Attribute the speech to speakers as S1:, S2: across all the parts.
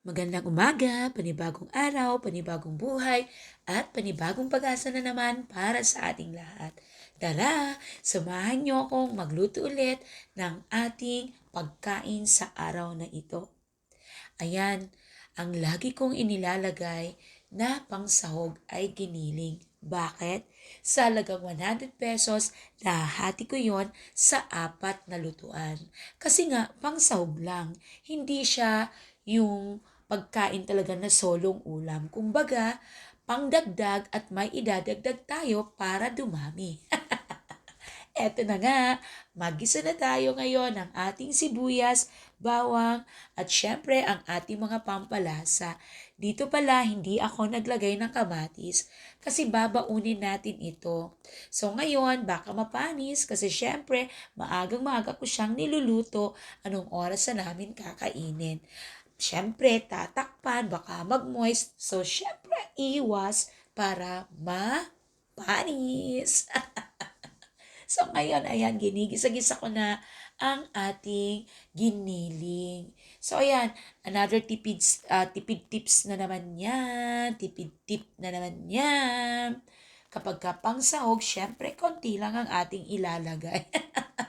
S1: Magandang umaga, panibagong araw, panibagong buhay, at panibagong pag-asa na naman para sa ating lahat. Tara, samahan niyo akong magluto ulit ng ating pagkain sa araw na ito. Ayan, ang lagi kong inilalagay na pangsahog ay giniling. Bakit? Sa halagang 100 pesos, nahati ko yon sa apat na lutuan. Kasi nga, pangsahog lang. Hindi siya yung pagkain talaga na solong ulam. Kumbaga, pangdagdag at may idadagdag tayo para dumami. Eto na nga, magisa na tayo ngayon ng ating sibuyas, bawang, at syempre ang ating mga pampalasa. Dito pala, hindi ako naglagay ng kamatis kasi babaunin natin ito. So ngayon, baka mapanis kasi syempre, maagang maaga ko siyang niluluto anong oras na namin kakainin. Syempre, tatakpan, baka mag-moist. So, syempre, iwas para mapanis. So ngayon, ayan, ginigisa-gisa ko na ang ating giniling. So ayan, another tipid, uh, tipid tips na naman yan. Tipid tip na naman yan. Kapag kapang sahog, syempre, konti lang ang ating ilalagay.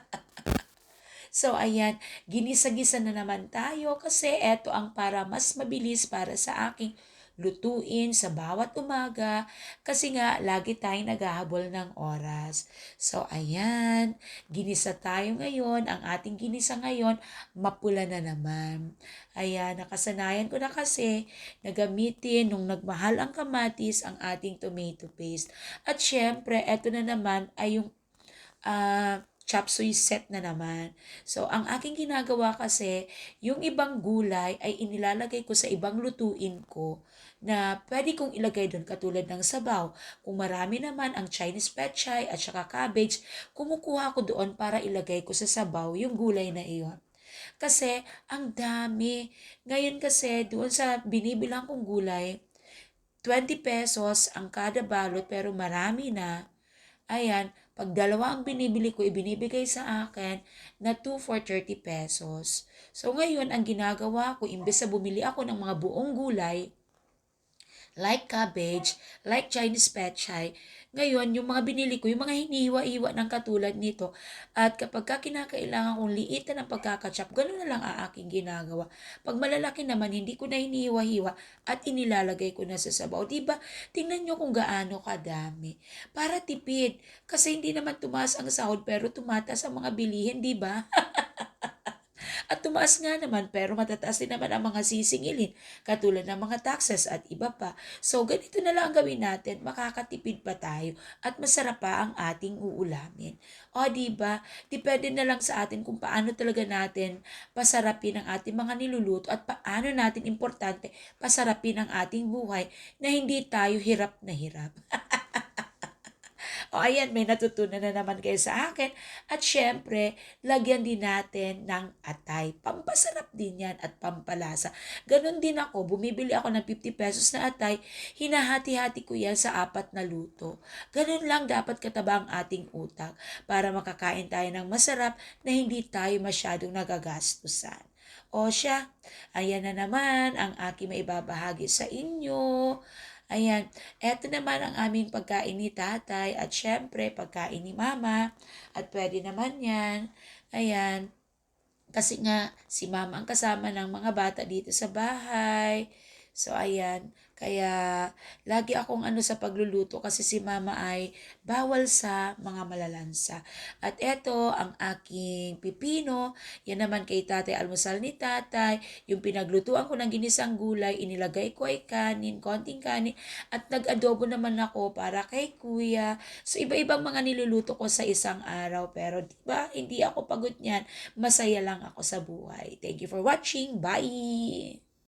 S1: So, ayan, ginisa-gisa na naman tayo kasi eto ang para mas mabilis para sa aking lutuin sa bawat umaga kasi nga lagi tayong naghahabol ng oras. So ayan, ginisa tayo ngayon. Ang ating ginisa ngayon, mapula na naman. Ayan, nakasanayan ko na kasi na gamitin nung nagmahal ang kamatis ang ating tomato paste. At syempre, eto na naman ay yung uh, chop suey set na naman. So, ang aking ginagawa kasi, yung ibang gulay ay inilalagay ko sa ibang lutuin ko na pwede kong ilagay doon katulad ng sabaw. Kung marami naman ang Chinese pechay at saka cabbage, kumukuha ko doon para ilagay ko sa sabaw yung gulay na iyon. Kasi ang dami. Ngayon kasi doon sa binibilang kong gulay, 20 pesos ang kada balot pero marami na. Ayan, pag dalawa ang binibili ko, ibinibigay sa akin na 2 for 30 pesos. So ngayon, ang ginagawa ko, imbes sa bumili ako ng mga buong gulay, like cabbage, like Chinese pechay. Ngayon, yung mga binili ko, yung mga hinihiwa-hiwa ng katulad nito, at kapag ka kinakailangan kong liitan ng pagkakachap, gano'n na lang ang aking ginagawa. Pag malalaki naman, hindi ko na hinihiwa-hiwa at inilalagay ko na sa sabaw. Diba? Tingnan nyo kung gaano kadami. Para tipid. Kasi hindi naman tumaas ang sahod, pero tumataas ang mga bilihin, diba? At tumaas nga naman pero matataas din naman ang mga sisingilin katulad ng mga taxes at iba pa. So ganito na lang ang gawin natin, makakatipid pa tayo at masarap pa ang ating uulamin. O di ba? Depende na lang sa atin kung paano talaga natin pasarapin ang ating mga niluluto at paano natin importante pasarapin ang ating buhay na hindi tayo hirap na hirap. O ayan, may natutunan na naman kayo sa akin. At syempre, lagyan din natin ng atay. Pampasarap din yan at pampalasa. Ganon din ako, bumibili ako ng 50 pesos na atay, hinahati-hati ko yan sa apat na luto. Ganon lang dapat kataba ang ating utak para makakain tayo ng masarap na hindi tayo masyadong nagagastusan. O siya, ayan na naman ang aking maibabahagi sa inyo. Ayan, eto naman ang aming pagkain ni tatay at syempre pagkain ni mama at pwede naman yan. Ayan, kasi nga si mama ang kasama ng mga bata dito sa bahay. So ayan, kaya lagi akong ano sa pagluluto kasi si mama ay bawal sa mga malalansa. At eto ang aking pipino, yan naman kay tatay almusal ni tatay, yung pinaglutuan ko ng ginisang gulay, inilagay ko ay kanin, konting kanin, at nag-adobo naman ako para kay kuya. So iba-ibang mga niluluto ko sa isang araw, pero di ba hindi ako pagod niyan, masaya lang ako sa buhay. Thank you for watching, bye!